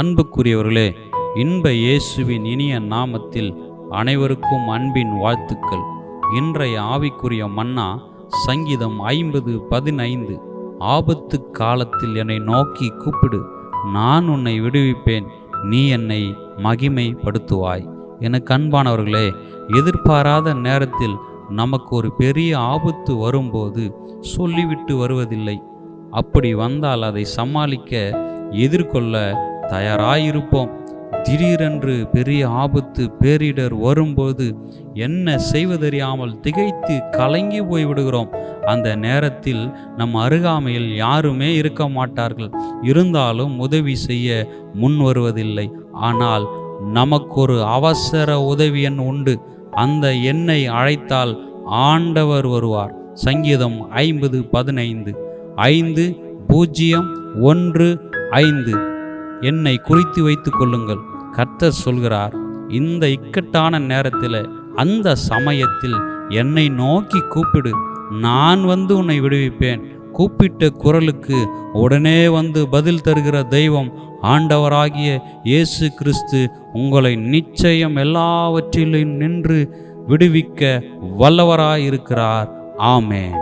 அன்புக்குரியவர்களே இன்ப இயேசுவின் இனிய நாமத்தில் அனைவருக்கும் அன்பின் வாழ்த்துக்கள். இன்றைய ஆவிக்குரிய மன்னா சங்கீதம் ஐம்பது பதினைந்து. ஆபத்து காலத்தில் என்னை நோக்கி கூப்பிடு நான் உன்னை விடுவிப்பேன் நீ என்னை மகிமைப்படுத்துவாய். எனக்கு அன்பானவர்களே எதிர்பாராத நேரத்தில் நமக்கு ஒரு பெரிய ஆபத்து வரும்போது சொல்லிவிட்டு வருவதில்லை. அப்படி வந்தால் அதை சமாளிக்க எதிர்கொள்ள தயாராயிருப்போம். திடீரென்று பெரிய ஆபத்து பேரிடர் வரும்போது என்ன செய்வதறியாமல் திகைத்து கலங்கி போய்விடுகிறோம். அந்த நேரத்தில் நம் அருகாமையில் யாருமே இருக்க மாட்டார்கள். இருந்தாலும் உதவி செய்ய முன் வருவதில்லை. ஆனால் நமக்கொரு அவசர உதவி எண் உண்டு. அந்த எண்ணை அழைத்தால் ஆண்டவர் வருவார். சங்கீதம் ஐம்பது பதினைந்து. ஐந்து பூஜ்ஜியம் ஒன்று ஐந்து. என்னை குறித்து வைத்து கொள்ளுங்கள். கர்த்தர் சொல்கிறார் இந்த இக்கட்டான நேரத்தில் அந்த சமயத்தில் என்னை நோக்கி கூப்பிடு. நான் வந்து உன்னை விடுவிப்பேன். கூப்பிட்ட குரலுக்கு உடனே வந்து பதில் தருகிற தெய்வம் ஆண்டவராகிய இயேசு கிறிஸ்து உங்களை நிச்சயம் எல்லாவற்றிலும் நின்று விடுவிக்க வல்லவராயிருக்கிறார். ஆமேன்.